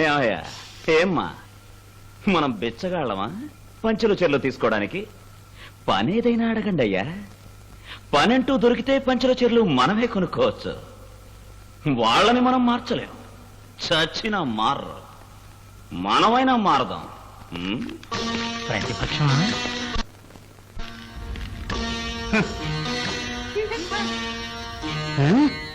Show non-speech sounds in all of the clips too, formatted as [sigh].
ఏమయ్యా? ఏమ్మా? మనం బిచ్చగాళ్ళమా? పంచుల చెర్లు తీసుకోవడానికి? పనేదైనా అడగండి అయ్యా. పనంటూ దొరికితే పంచుల చెర్లు మనమే కొనుక్కోవచ్చు. వాళ్ళని మనం మార్చలేం. చచ్చినా మారరు. మనమైనా మారదాం. ఉం? ప్రతిపక్షమా? [laughs]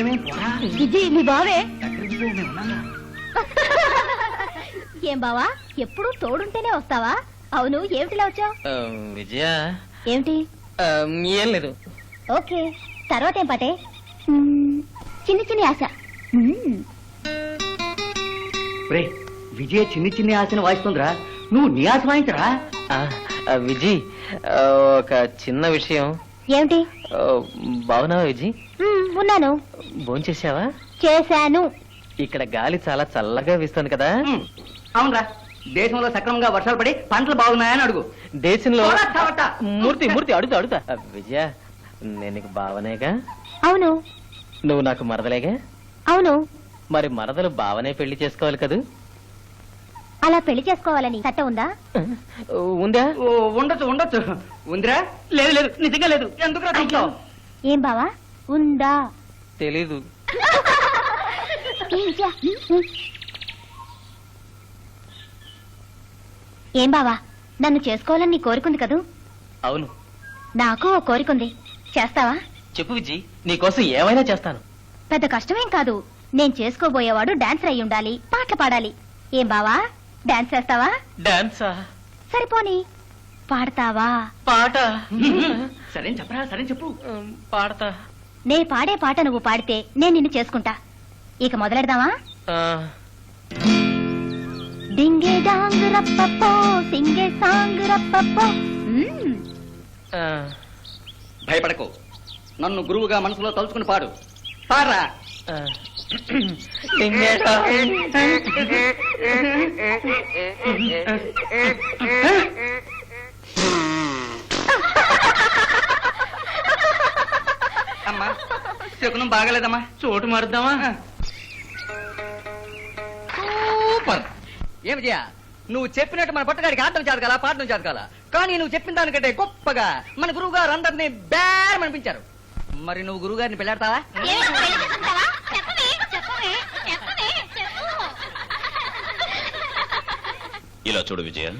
ఆగిపోయామే ఇది మీ బావే. ఏం బావా? ఎప్పుడు తోడుంటేనే వస్తావా? అవును ఏమిటిలా వచ్చావు? విజయ. ఏమిటి? ఆ, ఏం లేదు. ఓకే తర్వాత ఏం పాటే? చిన్ని చిన్ని ఆశ. రే విజయ చిన్ని చిన్ని ఆశను వాయిస్తుందిరా. నువ్వు నీ ఆశ వాయించరా? విజయ్ ఒక చిన్న విషయం. ఏమిటి? బాగున్నావా విజయ్ మ్మ్, ఉన్నాను. భోంచేసావా చేశాను. ఇక్కడ గాలి చాలా చల్లగా వీస్తుంది కదా. అవునరా. దేశంలో సక్రమంగా వర్షాలు పడి పంటలు బాగున్నాయని అడుగు. దేశంలో. మూర్తి మూర్తి అడుగుతా అడుగుతా విజయ నేను నీకు బావనేగా? అవును. నువ్వు నాకు మరదలేగా? అవును. మరి మరదలు బావనే పెళ్ళి చేసుకోవాలి కదూ? అలా పెళ్ళి చేసుకోవాలని చట్టం ఉందా? ఉందా? ఓ, ఉండొచ్చు ఉండొచ్చు. ఉందిరా? లేదు లేదు నిజంగా లేదు. ఎందుకు అయ్యో, ఏం బావా? ఉందా? తెలీదు. ఏం బావా? నన్ను చేసుకోవాలని నీ కోరికుంది కదూ? అవును. నాకు ఓ కోరికుంది. చేస్తావా? చెప్పు విజయ్ నీకోసం ఏమైనా చేస్తాను. పెద్ద కష్టమేం కాదు. నేను చేసుకోబోయేవాడు డాన్సర్ అయి ఉండాలి పాటలు పాడాలి. ఏం బావా? డాన్స్ చేస్తావా? డాన్సా సరిపోని. పాడతావా? పాట. [laughs] సరే చెప్పరా సరే చెప్పు. పాడతా. నే పాడే పాట నువ్వు పాడితే నేను నిన్ను చేసుకుంటా. ఇక మొదలెడదామా? డింగే డాంగ్ రప్పప్పో సింగే సాంగ్ రప్పప్పో మ్మ్. ఆ, భయపడకు. నన్ను గురువుగా మనసులో తలుచుకుని పాడు. పాడరా. అమ్మా శకునం బాగలేదమ్మా. చోటు మారుద్దామా? సూపర్. ఏ విజయ నువ్వు చెప్పినట్టు మన పట్టగాడికి ఆడటం చేత కదా పాడటం చేత కదా కానీ నువ్వు చెప్పిన దానికంటే గొప్పగా మన గురువు గారు అందరినీ బేరం అనిపించారు. మరి నువ్వు గురువు గారిని పెళ్ళాడతావా ఇలా చూడు విజయ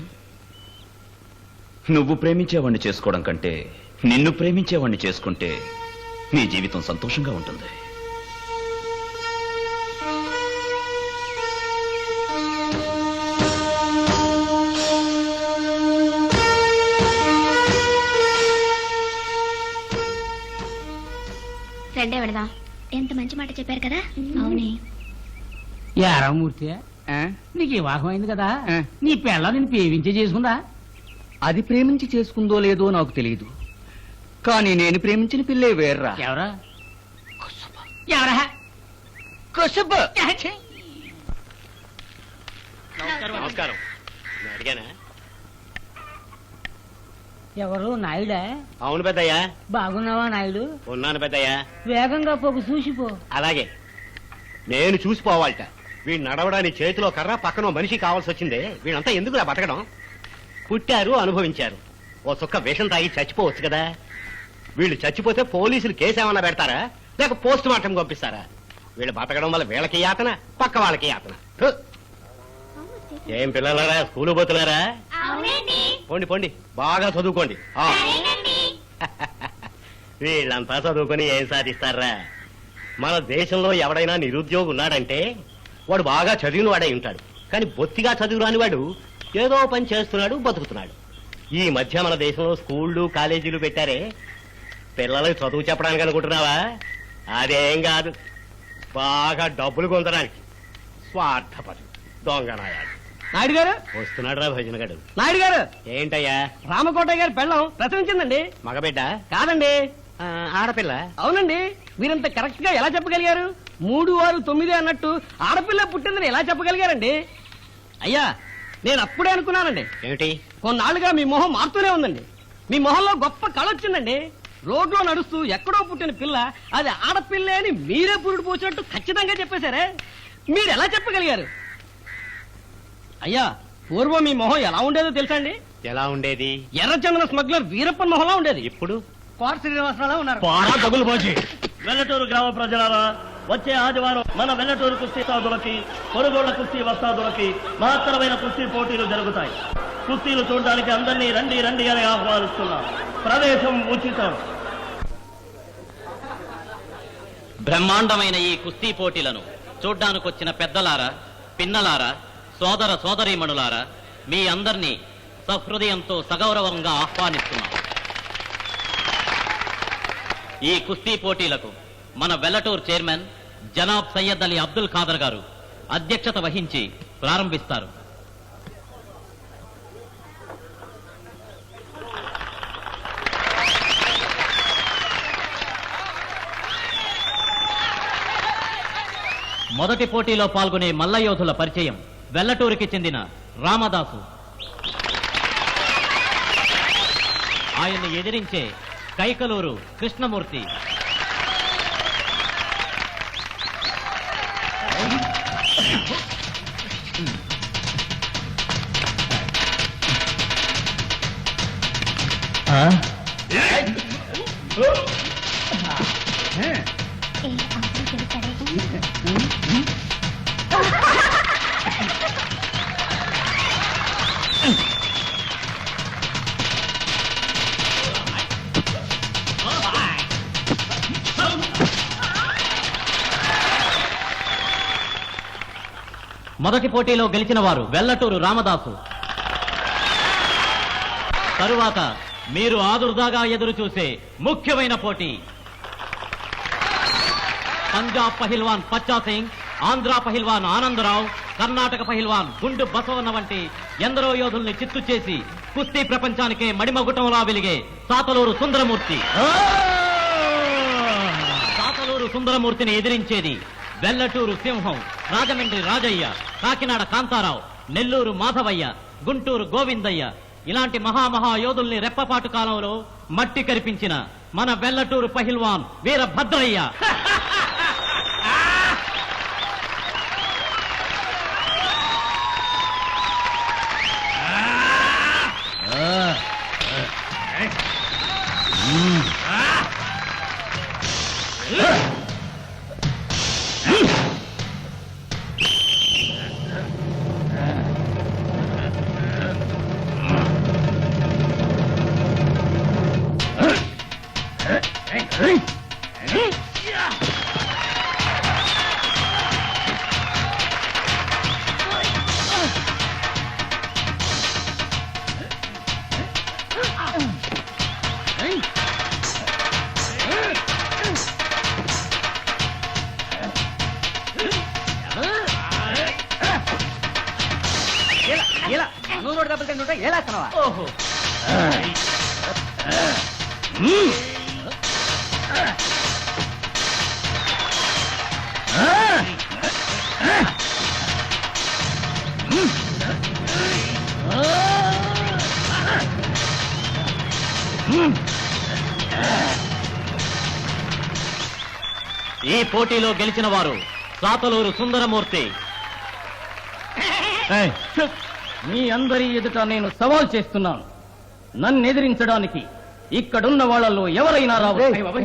నువ్వు ప్రేమించేవాణ్ణి చేసుకోవడం కంటే నిన్ను ప్రేమించేవాణ్ణి చేసుకుంటే నీ జీవితం సంతోషంగా ఉంటుంది. రెండే వెళదాం. ఎంత మంచి మాట చెప్పారు కదా? అవునే. యారామూర్తి నీకు వివాహం అయింది కదా. నీ పిల్ల నేను పేవించే చేసుకుందా? అది ప్రేమించి చేసుకుందో లేదో నాకు తెలియదు కానీ నేను ప్రేమించిన పిల్లే వేర్రా. ఎవరా? ఎవరా? కుసుబ్. నమస్కారం అడిగానా? ఎవరు? నాయుడా? అవును పెద్దయ్యా. బాగున్నావా నాయుడు? ఉన్నాను పెద్దయ్యా. వేగంగా పోకు చూసిపో. అలాగే. నేను చూసిపోవాలట. వీడు నడవడానికి చేతిలో కర్ర పక్కన మనిషి కావాల్సి వచ్చిందే. వీళ్ళంతా ఎందుకులా బతకడం? పుట్టారు అనుభవించారు. ఓ సుక్క విషం తాగి చచ్చిపోవచ్చు కదా. వీళ్ళు చచ్చిపోతే పోలీసులు కేసు ఏమన్నా పెడతారా? లేక పోస్ట్ మార్టం పంపిస్తారా? వీళ్ళు బతకడం వల్ల వీళ్ళకి యాతన పక్క వాళ్ళకి యాతన. ఏం పిల్లలారా స్కూలు పోతున్నారా? పోండి పోండి. బాగా చదువుకోండి. [laughs] వీళ్ళంతా చదువుకొని ఏం సాధిస్తారా? మన దేశంలో ఎవడైనా నిరుద్యోగి ఉన్నాడంటే వాడు బాగా చదివిన వాడై ఉంటాడు. కానీ బొత్తిగా చదువు రాని వాడు ఏదో పని చేస్తున్నాడు బతుకుతున్నాడు. ఈ మధ్య మన దేశంలో స్కూళ్ళు కాలేజీలు పెట్టారే. పిల్లలకు చదువు చెప్పడానికి అనుకుంటున్నావా? అదేం కాదు. బాగా డబ్బులు పొందడానికి స్వార్థపడు దొంగనాయాలు నాయుడు గారు వస్తున్నాడు రా భజనగాడు నాయుడు గారు ఏంటయ్యా? రామకోటయ్య గారి పెళ్ళం ప్రసవించిందండి. మగబిడ్డ? కాదండి. ఆ, ఆడపిల్ల? అవునండి. మీరంత కరెక్ట్గా ఎలా చెప్పగలిగారు? మూడు ఆరు తొమ్మిది అన్నట్టు ఆడపిల్ల పుట్టిందని ఎలా చెప్పగలిగారండి? అయ్యా నేను అప్పుడే అనుకున్నానండి. ఏమిటి? కొన్నాళ్ళుగా మీ మొహం మారుతూనే ఉందండి. మీ మొహంలో గొప్ప కళ వచ్చిందండి. రోడ్లో నడుస్తూ ఎక్కడో పుట్టిన పిల్ల అది ఆడపిల్లే అని మీరే పురుడు పోసినట్టు ఖచ్చితంగా చెప్పేశారే? మీరు ఎలా చెప్పగలిగారు? అయ్యా పూర్వం మీ మొహం ఎలా ఉండేదో తెలుసా అండి? ఎలా ఉండేది? ఎర్రచందన స్మగ్లర్ వీరప్పన్ మొహంలా ఉండేది. ఇప్పుడు? కోట శ్రీనివాసరావు ఉన్నారు. పారా తగులు వెల్లటూరు గ్రామ ప్రజలారా వచ్చే ఆదివారం మన వెల్లటూరు కుస్తీ సాధులకి కొనుగోళ్ళ కుస్తీ వస్తాదులకి మహత్తరమైన కుస్తీ పోటీలు జరుగుతాయి. కుస్తీలు చూడడానికి అందరినీ రండి రండి అని ఆహ్వానిస్తున్నాం. ప్రవేశం ఉచితం. బ్రహ్మాండమైన ఈ కుస్తీ పోటీలను చూడ్డానికొచ్చిన పెద్దలారా పిన్నలారా సోదర సోదరీమణులారా మీ అందరినీ సహృదయంతో సగౌరవంగా ఆహ్వానిస్తున్నాం. ఈ కుస్తీ పోటీలకు మన వెల్లటూర్ చైర్మన్ జనాబ్ సయ్యద్ అలీ అబ్దుల్ ఖాదర్ గారు అధ్యక్షత వహించి ప్రారంభిస్తారు. మొదటి పోటీలో పాల్గొనే మల్లయోధుల పరిచయం వెల్లటూరికి చెందిన రామదాసు. ఆయన్ని ఎదిరించే కైకలూరు కృష్ణమూర్తి. ఏ అవతల గెలుస్తాడే మొదటి పోటీలో గెలిచిన వారు వెల్లటూరు రామదాసు. తరువాత మీరు ఆదుర్దాగా ఎదురు చూసే ముఖ్యమైన పోటీ. పంజాబ్ పహిల్వాన్ పచ్చా సింగ్ ఆంధ్ర పహిల్వాన్ ఆనందరావు కర్ణాటక పహిల్వాన్ గుండు బసవన్న వంటి ఎందరో యోధుల్ని చిత్తు చేసి కుస్తీ ప్రపంచానికే మడిమగుటంలా వెలిగే సాతలూరు సుందరమూర్తి. సాతలూరు సుందరమూర్తిని ఎదిరించేది వెల్లటూరు సింహం రాజమండ్రి రాజయ్య. కాకినాడ కాంతారావు నెల్లూరు మాధవయ్య గుంటూరు గోవిందయ్య. ఇలాంటి మహామహా యోధుల్ని రెప్పపాటు కాలంలో మట్టి కరిపించిన మన వెల్లటూరు పహిల్వాన్ వీరభద్రయ్య. ఇలా తింటుంటే ఏలేస్తున్నావా ఓహో. ఈ పోటీలో గెలిచిన వారు సాతలూరు సుందరమూర్తి. మీ అందరి ఎదుట నేను సవాల్ చేస్తున్నాను. నన్ను ఎదిరించడానికి ఇక్కడున్న వాళ్ళలో ఎవరైనా రావచ్చు?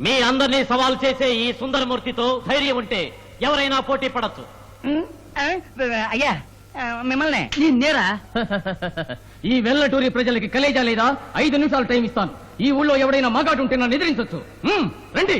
మీ అందరినీ సవాల్ చేసే ఈ సుందరమూర్తితో ధైర్యం ఉంటే ఎవరైనా పోటీ పడచ్చు. అయ్యా మిమ్మల్ని. నేరా? [laughs] ఈ వెల్లటూరి ప్రజలకి కలేజా లేదా? ఐదు నిమిషాలు టైం ఇస్తాను. ఈ ఊళ్ళో ఎవడైనా మగాడు ఉంటే నన్ను ఎదిరించవచ్చు రండి.